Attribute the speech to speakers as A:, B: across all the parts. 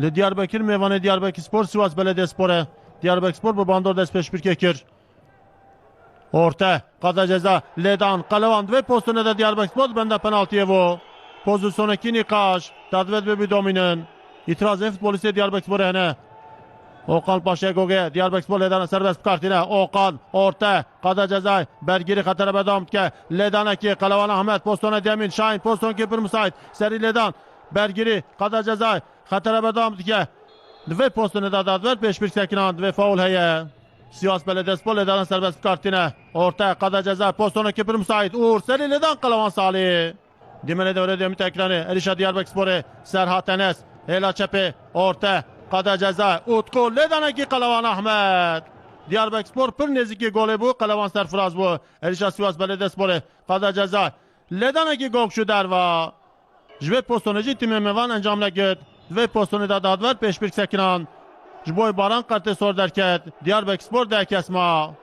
A: Li Diyarbakır Mevanê Diyarbakır Spor Sivas Belediyespor'e. Diyarbakır Spor bu bandor dest peş bir kekir. Orta, qada ceza, Ledan, Qalavan dve pozisyonu da Diyarbakır Spor bende penaltıya bu. Pozisyonu iki nikaş, tadvet ve bir dominin. İtiraz et polisi Diyarbakır Spor hene. Okan Paşa Goge, Diyarbakır Spor Ledan'a serbest kartine. Okan, orta, qada ceza, Bergiri xatara bedam ke. Ledan ki, Qalavan Ahmet, pozisyonu Demin, Şahin, pozisyon kipir müsait. Seri Ledan, Bergiri, qada ceza, xatara bedam ke. Dve pozisyonu da dadvet, 5-1 sekinan, dve faul heye. Sivas Belediyespor Ledan'a serbest kartine. Orta, qada ceza, pozisyonu kipir müsait. Uğur, Seri Ledan, Qalavan Salih. Dimene devre demi tekranı. Erişa Diyarbakır Sporu. Serhat Enes. Hela Çepi. Orta. Qada ceza. Utku. Ledanaki Qalavan Ahmet. Diyarbakır Spor pır neziki golü bu. Qalavan Serfiraz bu. Erişa Sivas Belediyesporu. Qada ceza. Ledanaki gol şu derva. Jve postonucu timi mevan encamla git. Ve postonu da dadver peş bir sekinan. Jboy baran kartı sor derket. Diyarbakır Spor derkesma.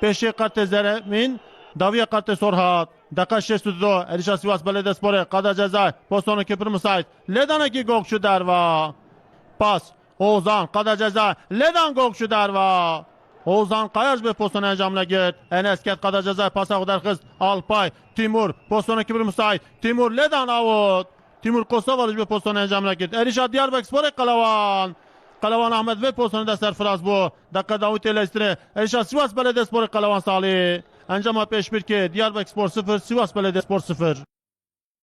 A: Peşe kartı zeremin. Daviye kartı sorhat. Daka şestudo. Erişa Sivas Belediyesporu. Qada ceza. Postonu kipir müsait. Ledanaki gol şu derva. Pas. Oğuzhan qada ceza. Ledan gol şu derva. Oğuzhan Kayaj be postonu encamla git. Enes ket qada ceza. Pasa kudar kız. Alpay. Timur. Postonu kipir müsait. Timur Ledan avut. Timur Kosovalı be postonu encamla git. Erişa Diyarbakır Spor Kalavan. Kalavan Ahmet ve pozisyonu da Serfiraz bu. Dakika Davut Eleştiri. Erişa Sivas Belediyespor Kalavan Salih. Encama peş bir ki Diyarbakır Spor 0, Sivas Belediyespor 0.